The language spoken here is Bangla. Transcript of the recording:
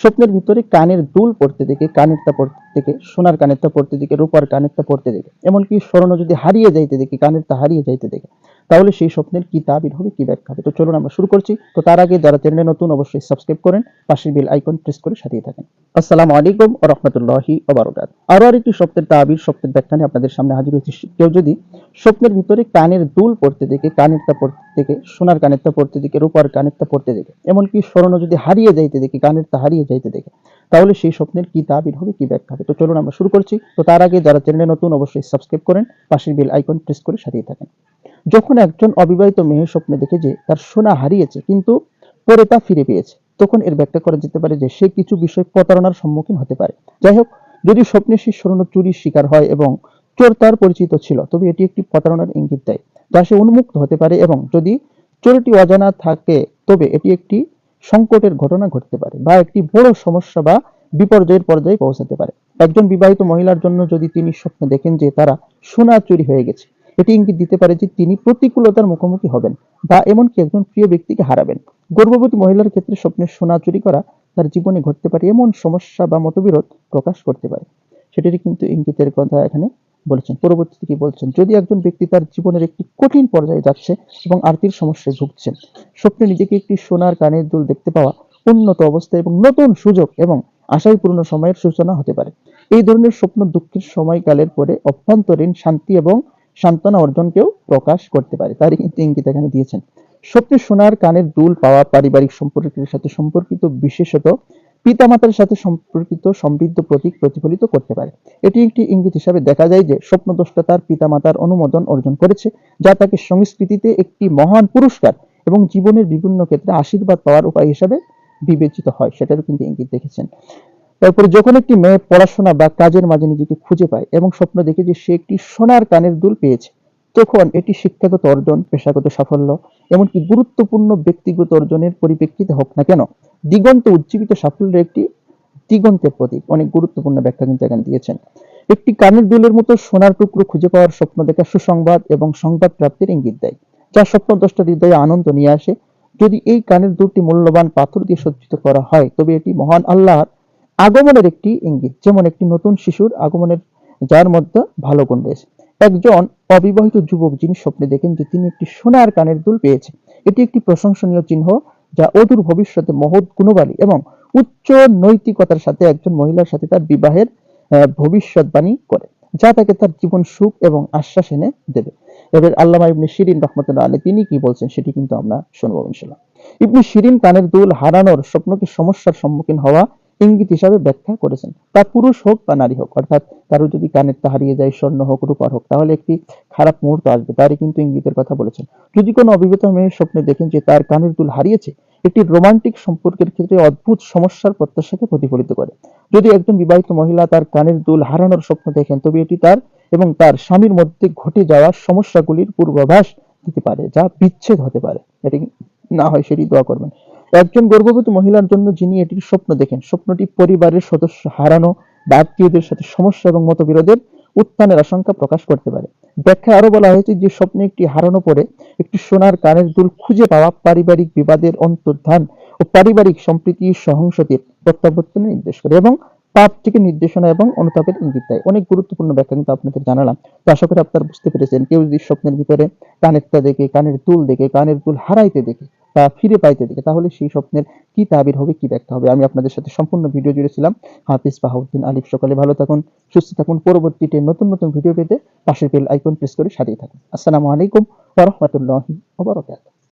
স্বপ্নের ভিতরে কানের দুল পড়তে দেখে, কানেরটা পড়তে দেখে, সোনার কানেরটা পড়তে দেখে, রূপার কানেরটা পড়তে দেখে। এমনকি স্বর্ণ যদি হারিয়ে যাইতে দেখে, কানেরটা হারিয়ে যাইতে দেখে। তাহলে সেই স্বপ্নের কি তাবির হবে, কি ব্যাখ্যা হবে? তো চলুন আমরা শুরু করছি। তো তার আগে যারা চ্যানেলে নতুন, অবশ্যই সাবস্ক্রাইব করেন, পাশের বেল আইকন প্রেস করে সাথেই থাকেন। আসসালামু আলাইকুম ও রহমতুল্লাহি ওবারকাত আরও আরেকটি স্বপ্নের তাবির, স্বপ্নের ব্যাখ্যা নিয়ে আপনাদের সামনে হাজির হয়েছি। কেউ যদি স্বপ্নের ভিতরে কানের দুল পড়তে দেখে, কানেরটা পড়তে দেখে, সোনার কানেরটা পড়তে দেখে, রূপার কানেরটা পড়তে দেখে, এমনকি স্বর্ণ যদি হারিয়ে যাইতে দেখি, কানেরটা হারিয়ে যাইতে দেখে, তাহলে সেই স্বপ্নের কি তাবির হবে, কি ব্যাখ্যা হবে? তো চলুন আমরা শুরু করছি। তো তার আগে যারা চ্যানেলে নতুন, অবশ্যই সাবস্ক্রাইব করেন, পাশের বেল আইকন প্রেস করে সাথেই থাকেন। যখন একজন অবিবাহিত মেয়ে স্বপ্নে দেখে যে তার সোনা হারিয়েছে, কিন্তু পরে তা ফিরে পেয়েছে, তখন এর ব্যাখ্যা করা যেতে পারে যে সে কিছু বিষয় প্রতারণার সম্মুখীন হতে পারে। যাই হোক, যদি স্বপ্নে সে স্বর্ণ চুরির শিকার হয় এবং চোর তার পরিচিত ছিল, তবে এটি একটি প্রতারণার ইঙ্গিত দেয়, যা সে উন্মুক্ত হতে পারে এবং যদি চোরটি অজানা থাকে, তবে এটি একটি সংকটের ঘটনা ঘটতে পারে বা একটি বড় সমস্যা বা বিপর্যয়ের পর্যায়ে পৌঁছাতে পারে। একজন বিবাহিত মহিলার জন্য যদি তিনি স্বপ্নে দেখেন যে তারা সোনা চুরি হয়ে গেছে এটি ইঙ্গিত দিতে পারে যে তিনি প্রতিকূলতার মুখোমুখি হবেন বা এমনকি একজন প্রিয় ব্যক্তিকে হারাবেন। গর্ভবতী মহিলার ক্ষেত্রে স্বপ্নে সোনা চুরি করা তার জীবনে ঘটতে পারে, এমন সমস্যা বা মতবিরোধ প্রকাশ করতে পারে। সেটিরই কিন্তু ইঙ্গিতের কথা এখানে বলেছেন। পরবর্তীতে কি বলছেন? যদি একজন ব্যক্তি তার জীবনের একটি কঠিন পর্যায়ে যাচ্ছে এবং আর্থিক সমস্যায় ভুগছেন, স্বপ্নে নিজেকে একটি সোনার কানের দুল দেখতে পাওয়া উন্নত অবস্থা এবং নতুন সুযোগ এবং আশায় পূর্ণ সময়ের সূচনা হতে পারে। এই ধরনের স্বপ্ন দুঃখের সময়কালের পরে অভ্যন্তরীণ শান্তি এবং সান্ত্বনা অর্জনকেও প্রকাশ করতে পারে। কিন্তু ইঙ্গিত এখানে দিয়েছেন। স্বপ্নে সোনার কানের দুল পাওয়া পারিবারিক সম্পর্কের সাথে সম্পর্কিত, বিশেষত পিতামাতার সাথে সম্পর্কিত, সমৃদ্ধ প্রতীক প্রতিফলিত করতে পারে। এটি একটি ইঙ্গিত হিসাবে দেখা যায় যে স্বপ্নদ্রষ্টা তার পিতামাতার অনুমোদন অর্জন করেছে, যা তাকে সংস্কৃতিতে একটি মহান পুরস্কার এবং জীবনের বিভিন্ন ক্ষেত্রে আশীর্বাদ পাওয়ার উপায় হিসাবে বিবেচিত হয়, সেটারও কিন্তু ইঙ্গিত দেখেছেন। তারপরে যখন একটি মেয়ে পড়াশোনা বা কাজের মাঝে নিজেকে খুঁজে পায় এবং স্বপ্ন দেখে যে সে একটি সোনার কানের দুল পেয়েছে, তখন এটি শিক্ষাগত অর্জন, পেশাগত সাফল্য, এমনকি গুরুত্বপূর্ণ ব্যক্তিগত অর্জনের পরিপ্রেক্ষিতে হোক না কেন, দিগন্ত উজ্জীবিত সাফল্যের একটি দিগন্তের প্রতীক। অনেক গুরুত্বপূর্ণ ব্যাখ্যা কিন্তু এখানে দিয়েছেন। একটি কানের দুলের মতো সোনার টুকরো খুঁজে পাওয়ার স্বপ্ন দেখা সুসংবাদ এবং সংবাদ প্রাপ্তির ইঙ্গিত দেয়, যা স্বপ্নদ্রষ্টা হৃদয়ে আনন্দ নিয়ে আসে। যদি এই কানের দুলটি মূল্যবান পাথর দিয়ে সজ্জিত করা হয়, তবে এটি মহান আল্লাহর আগমনের একটি ইঙ্গিত, যেমন একটি নতুন শিশুর আগমনের, যার মধ্যে ভালো গুণ রয়েছে। একজন অবিবাহিত যুবক যিনি স্বপ্নে দেখেন যে তিনি একটি সোনার কানের দুল পেয়েছে। এটি একটি প্রশংসনীয় চিহ্ন যা অদূর ভবিষ্যতে মহৎ গুণবালী এবং উচ্চ নৈতিকতার সাথে একজন মহিলার সাথে তার বিবাহের ভবিষ্যৎবাণী করে, যা তাকে তার জীবন সুখ এবং আশ্বাস এনে দেবে। এবার আল্লামা ইবনে শিরিন রহমতুল্লাহ আলী তিনি কি বলছেন সেটি কিন্তু আমরা শুনব ইনশাল্লাহ ইবনে শিরিন কানের দুল হারানোর, স্বপ্নকে সমস্যার সম্মুখীন হওয়া ইঙ্গিত হিসাবে ব্যাখ্যা করেছেন। তা পুরুষ হোক বা নারী হোক, অর্থাৎ কারও যদি কানেরটা হারিয়ে যায়, স্বর্ণ হোক, রূপার হোক, তাহলে একটি খারাপ মুহূর্ত আসবে। তারই কিন্তু ইঙ্গিতের কথা বলেছেন। যদি কোনো অবিবাহিত মেয়ের স্বপ্নে দেখেন যে তার কানের দুল হারিয়েছে, একটি রোমান্টিক সম্পর্কের ক্ষেত্রে অদ্ভুত সমস্যার প্রত্যাশাকে প্রতিফলিত করে। যদি একজন বিবাহিত মহিলা তার কানের দুল হারানোর স্বপ্ন দেখেন, তবে এটি তার এবং তার স্বামীর মধ্যে ঘটে যাওয়া সমস্যাগুলির পূর্বাভাস দিতে পারে, যা বিচ্ছেদ হতে পারে। এটি না হয় সেটি দোয়া করবেন। একজন গর্ভবতী মহিলার জন্য যিনি এটির স্বপ্ন দেখেন, স্বপ্নটি পরিবারের সদস্য হারানো বা আত্মীয়দের সাথে সমস্যা এবং মতবিরোধের উত্থানের আশঙ্কা প্রকাশ করতে পারে। ব্যাখ্যায় আরও বলা হয়েছে যে স্বপ্নে একটি হারানো পরে একটি সোনার কানের দুল খুঁজে পাওয়া পারিবারিক বিবাদের অন্তর্ধান ও পারিবারিক সম্প্রীতি সহংসতির প্রত্যাবর্তনের নির্দেশ করে এবং পাপ থেকে নির্দেশনা এবং অনুতাপের ইঙ্গিত দেয়। অনেক গুরুত্বপূর্ণ ব্যাখ্যা কিন্তু আপনাদের জানালাম। তো আশা করি আপনারা বুঝতে পেরেছেন, কেউ যদি স্বপ্নের ভিতরে কানেরটা দেখে, কানের দুল দেখে, কানের দুল হারাইতে দেখে বা ফিরে পাইতে দিকে তাহলে সেই স্বপ্নের কি তাবির হবে, কি ব্যাখ্যা হবে? আমি আপনাদের সাথে সম্পূর্ণ ভিডিও জুড়েছিলাম। হাফিজ বাহাউদ্দিন আলিফ, সকালে ভালো থাকুন, সুস্থ থাকুন। পরবর্তীতে নতুন নতুন ভিডিও পেতে পাশের বেল আইকন প্রেস করে সাথেই থাকুন। আসসালামু আলাইকুম ওয়া রাহমাতুল্লাহি ওয়া বারাকাতুহু।